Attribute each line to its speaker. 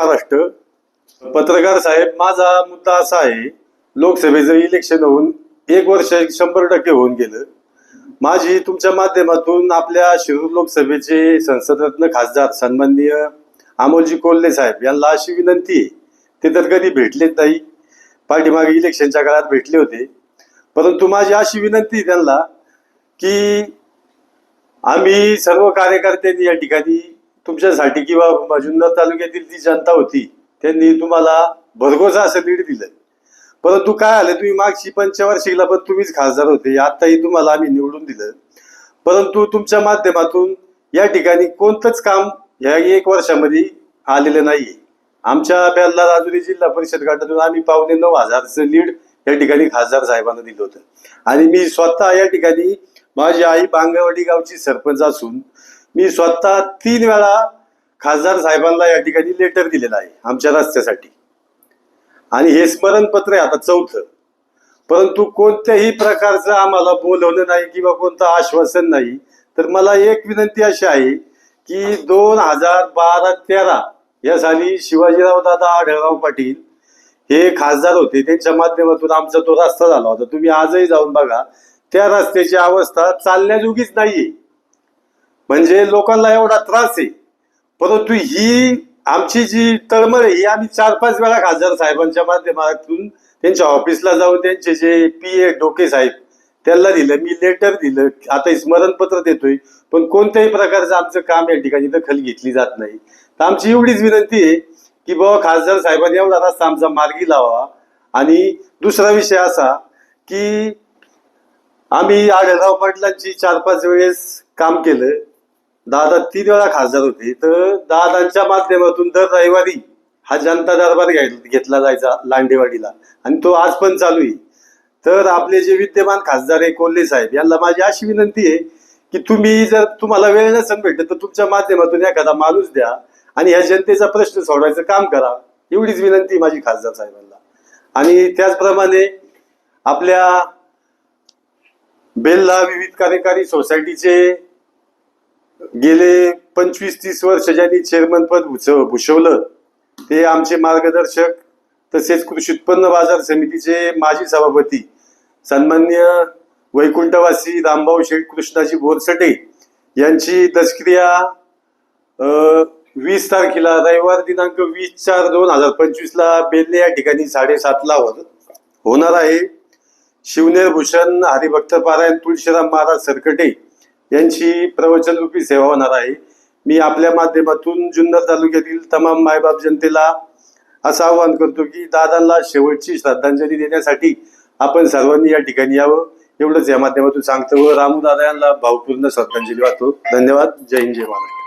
Speaker 1: महाराष्ट्र. पत्रकार साहेब माझा मुद्दा असा आहे लोकसभेचं इलेक्शन होऊन एक वर्ष शंभर टक्के होऊन गेलं. माझी तुमच्या माध्यमातून आपल्या शिरूर लोकसभेचे संसदरत्न खासदार सन्माननीय अमोलजी कोल्हे साहेब यांना अशी विनंती आहे ते तर कधी भेटलेच नाही. पाठीमागे इलेक्शनच्या काळात भेटले होते. परंतु माझी अशी विनंती त्यांना की आम्ही सर्व कार्यकर्त्यांनी या ठिकाणी तुमच्यासाठी किंवा जुन्नर तालुक्यातील जी जनता होती त्यांनी तुम्हाला भरघोस असं लीड दिलं परंतु काय आलं तुम्ही मागची पंचवार्षिकला पण तुम्हीच खासदार होते आताही तुम्हाला आम्ही निवडून दिलं. परंतु तुमच्या माध्यमातून या ठिकाणी कोणतंच काम ह्या एक वर्षामध्ये आलेलं नाहीये. आमच्या बेल्ला राजुरी जिल्हा परिषद गटातून आम्ही पावणे नऊ हजारचं लीड या ठिकाणी खासदार साहेबांना दिलं होतं. आणि मी स्वतः या ठिकाणी माझी आई बांगवाडी गावची सरपंच असून मी स्वतः तीन वेळा खासदार साहेबांना या ठिकाणी लेटर दिलेलं आहे आमच्या रस्त्यासाठी. आणि हे स्मरणपत्र आहे आता चौथं. परंतु कोणत्याही प्रकारचं आम्हाला बोलवलं नाही किंवा कोणतं आश्वासन नाही तर मला एक विनंती अशी आहे की दोन हजार बारा तेरा या साली शिवाजीराव दादा आढळराव पाटील हे खासदार होते त्यांच्या माध्यमातून आमचा तो रस्ता झाला होता. तुम्ही आजही जाऊन बघा त्या रस्त्याची अवस्था चालण्याजोगीच नाहीये. म्हणजे लोकांना एवढा त्रास आहे. परंतु ही आमची जी तळमळ आहे ही आम्ही चार पाच वेळा खासदार साहेबांच्या माध्यमातून त्यांच्या ऑफिसला जाऊन त्यांचे जे पी ए डोके साहेब त्यांना दिलं मी लेटर दिलं. आता स्मरणपत्र देतोय पण कोणत्याही प्रकारचं आमचं काम या ठिकाणी दखल घेतली जात नाही. तर आमची एवढीच विनंती आहे की बाबा खासदार साहेबांनी एवढा रस्ता आमचा मार्गी लावा. आणि दुसरा विषय असा की आम्ही आढळराव पाटलांची चार पाच वेळेस काम केलं. दादा तीन वेळा खासदार होते. तर दादांच्या माध्यमातून दर रविवारी हा जनता दरबार घेतला जायचा लांडेवाडीला. आणि तो आज पण चालू आहे. तर आपले जे विद्यमान खासदार आहे कोल्हे साहेब यांना माझी अशी विनंती आहे की तुम्ही जर तुम्हाला वेळ नसेल भेटत तर तुमच्या माध्यमातून एखादा माणूस द्या आणि ह्या जनतेचा प्रश्न सोडवायचं काम करा. एवढीच विनंती माझी खासदार साहेबांना. आणि त्याचप्रमाणे आपल्या बेल्ला विविध कार्यकारी सोसायटीचे गेले पंचवीस तीस वर्ष ज्यांनी चेअरमन पद भूषवलं. ते आमचे मार्गदर्शक तसेच कृषी उत्पन्न बाजार समितीचे माजी सभापती सन्मान्य वैकुंठवासी रामभाऊ शेठ कृष्णाजी बोरसटे यांची दशक्रिया वीस तारखेला रविवार दिनांक वीस चार दोन हजार पंचवीसला बेल्ले या ठिकाणी साडेसातला हो- होणार आहे. शिवनेर भूषण हरिभक्त पारायण तुळशीराम महाराज सरकटे यांची प्रवचनरूपी सेवा होणार आहे. मी आपल्या माध्यमातून जुन्नर तालुक्यातील तमाम मायबाप जनतेला असं आवाहन करतो की दादांना शेवटची श्रद्धांजली देण्यासाठी आपण सर्वांनी या ठिकाणी यावं. एवढंच या माध्यमातून सांगतो व रामू दादा यांना भावपूर्ण श्रद्धांजली वाहतो. धन्यवाद. जय हिंद जय महाराष्ट्र.